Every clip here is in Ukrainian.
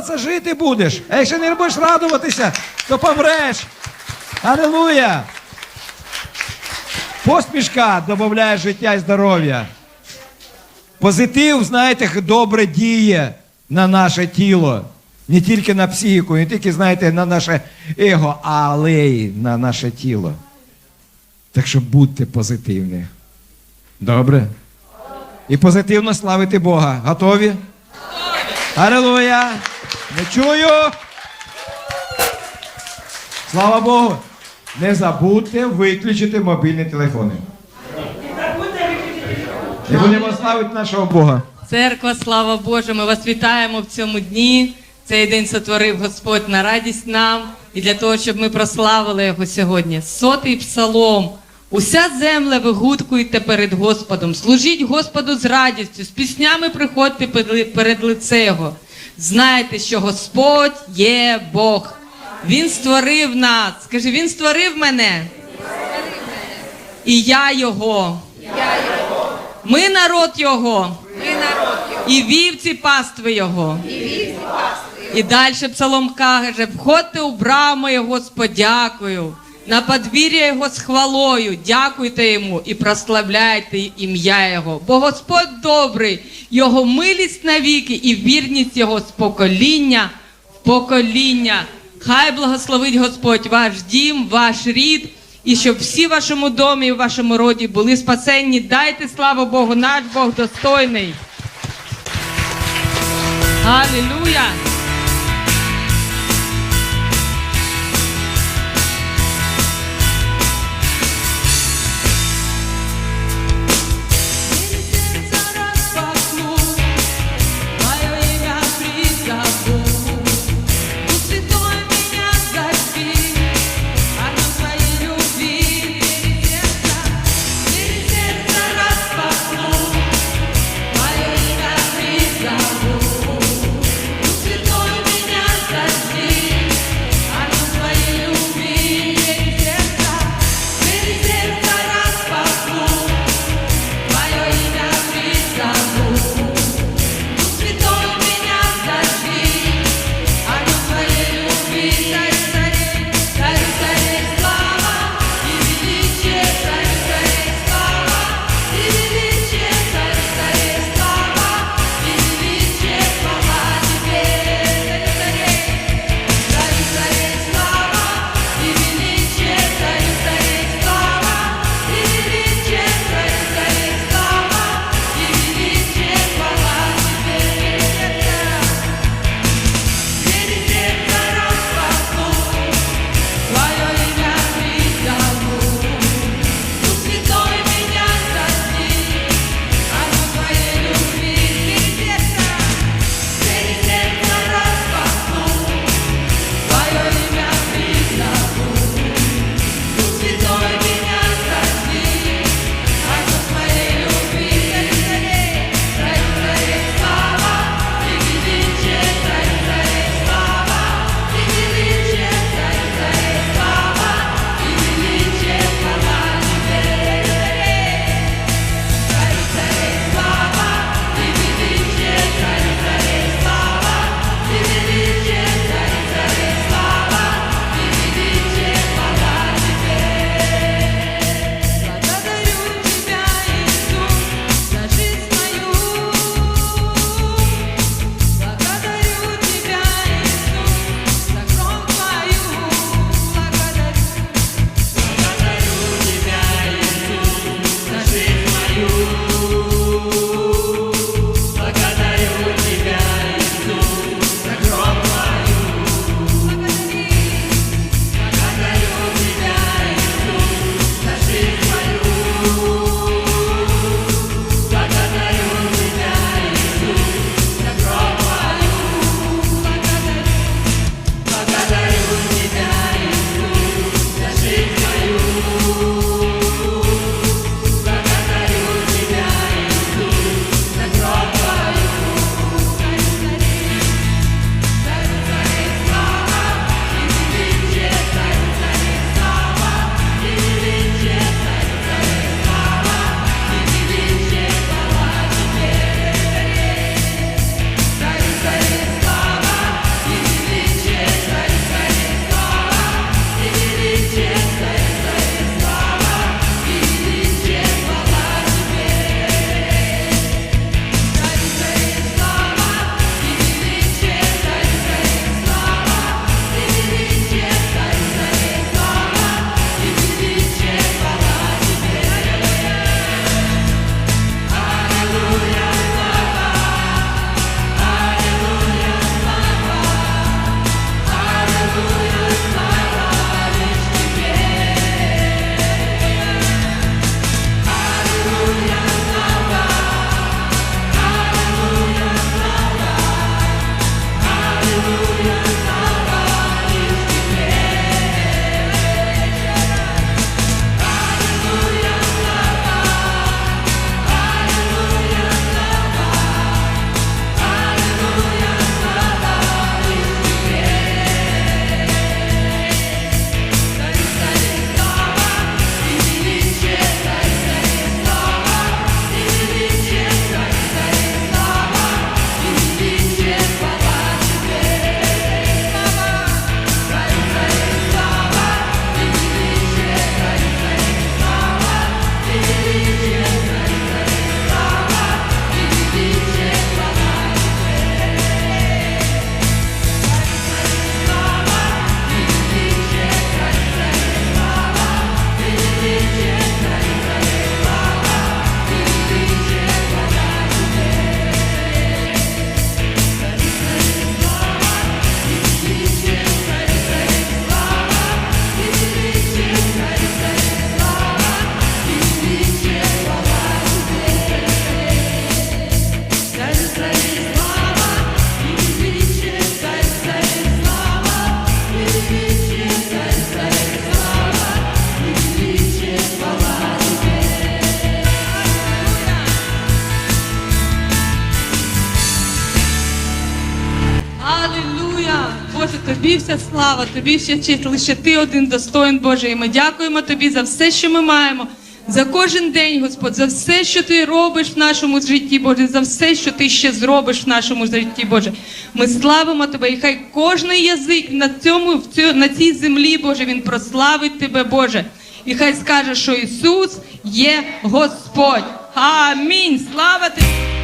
радуватися, жити будеш. А якщо не будеш радуватися, то помреш. Алілуя! Посмішка додає життя і здоров'я. Позитив, знаєте, добре діє на наше тіло. Не тільки на психіку, не тільки, знаєте, на наше его, але й на наше тіло. Так що будьте позитивні. Добре? І позитивно славити Бога. Готові? Аллилуйя! Не чую. Слава Богу! Не забудьте виключити мобільні телефони. І будемо славити нашого Бога. Церква, слава Боже, ми вас вітаємо в цьому дні. Цей день сотворив Господь на радість нам і для того, щоб ми прославили його сьогодні. Сотий псалом. Уся земля вигукуйте перед Господом. Служіть Господу з радістю, з піснями приходьте перед лице Його. Знайте, що Господь є Бог. Він створив нас. Скажи, Він створив мене. І я його. Ми народ його. І вівці пастви його. І далі псалом каже: входьте у брами його з подякою, на подвір'я його з хвалою, дякуйте йому і прославляйте ім'я Його. Бо Господь добрий, його милість навіки і вірність його з покоління в покоління. Хай благословить Господь ваш дім, ваш рід, і щоб всі в вашому домі і в вашому роді були спасенні. Дайте славу Богу, наш Бог достойний. Алілуя! Вся слава, тобі вся честь, лише ти один достоин Боже. І ми дякуємо тобі за все, що ми маємо. За кожен день, Господь, за все, що ти робиш в нашому житті, Боже, за все, що ти ще зробиш в нашому житті, Боже. Ми славимо тебе, і хай кожен язик на цьому, на цій землі, Боже, він прославить тебе, Боже. І хай скаже, що Ісус є Господь. Амінь. Слава тобі.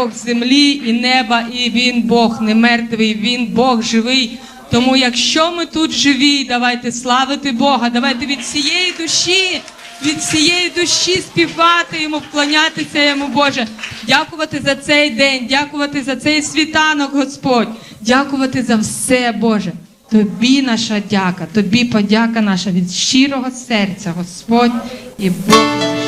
Бог землі і неба, і Він Бог не мертвий, Він Бог живий. Тому якщо ми тут живі, давайте славити Бога, давайте від всієї душі, від всієї душі співати йому, вклонятися йому, Боже, дякувати за цей день, дякувати за цей світанок, Господь, дякувати за все, Боже. Тобі наша дяка, тобі подяка наша від щирого серця, Господь і Бог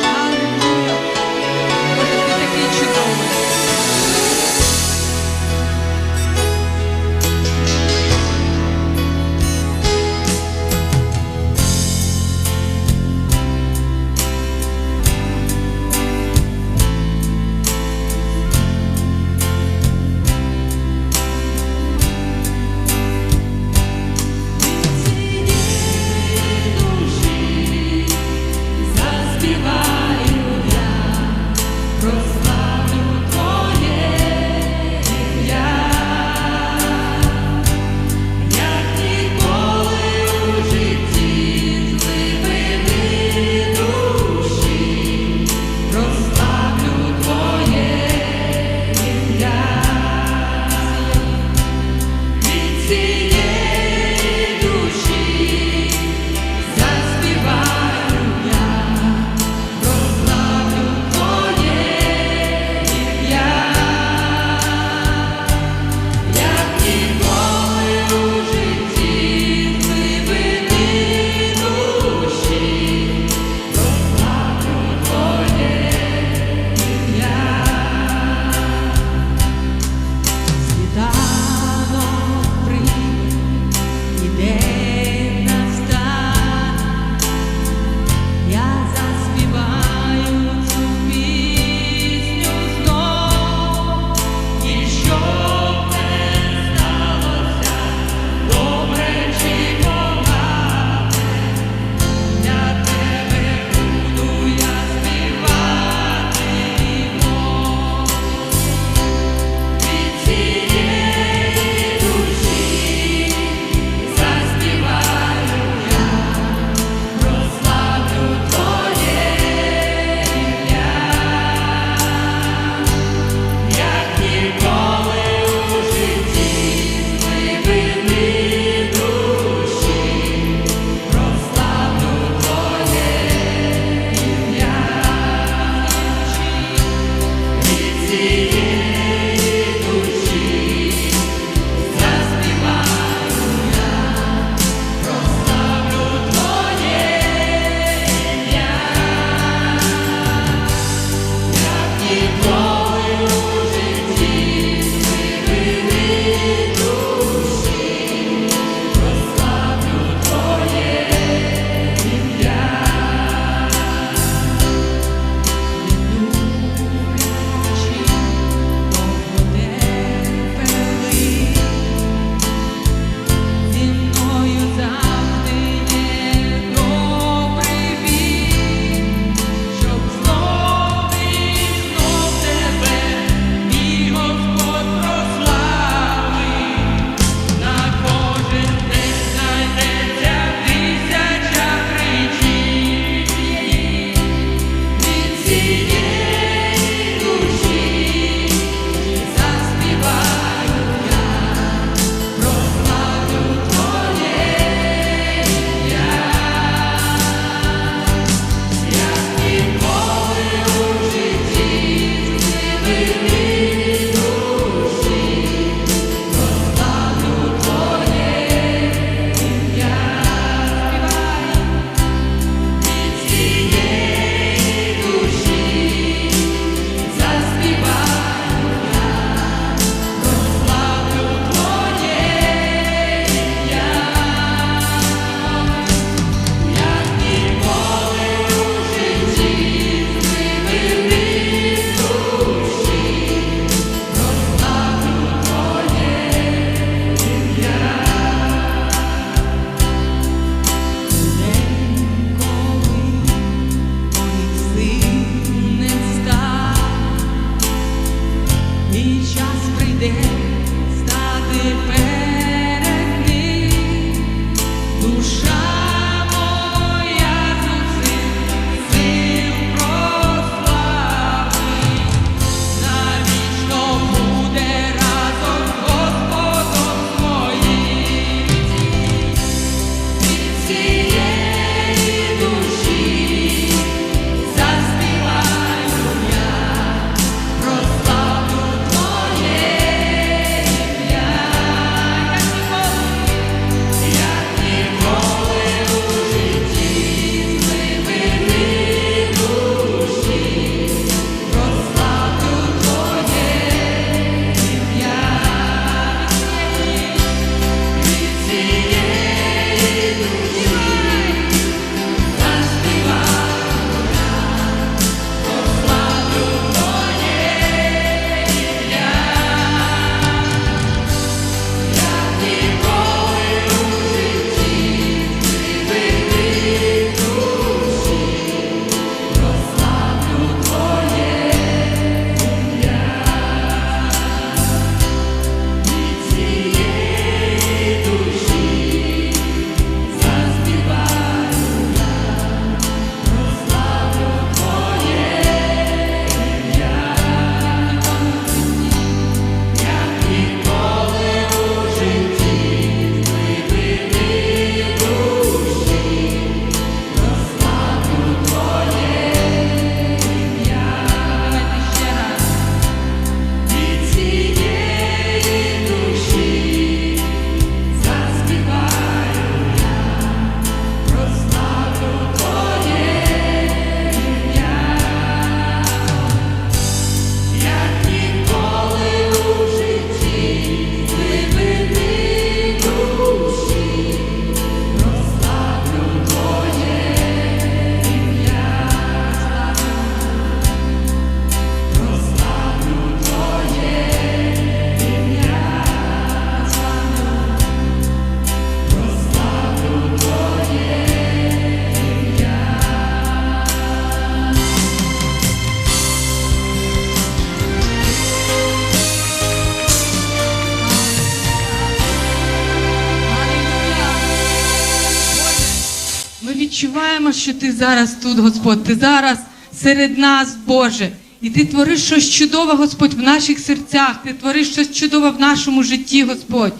ти зараз тут, Господь, ти зараз серед нас, Боже. І ти твориш щось чудове, Господь, в наших серцях, ти твориш щось чудове в нашому житті, Господь.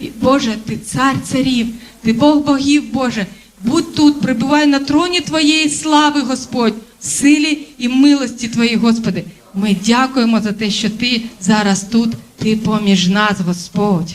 І, Боже, ти цар царів, ти Бог богів, Боже. Будь тут, прибувай на троні Твоєї слави, Господь, в силі і милості Твоїй, Господи. Ми дякуємо за те, що Ти зараз тут, Ти поміж нас, Господь.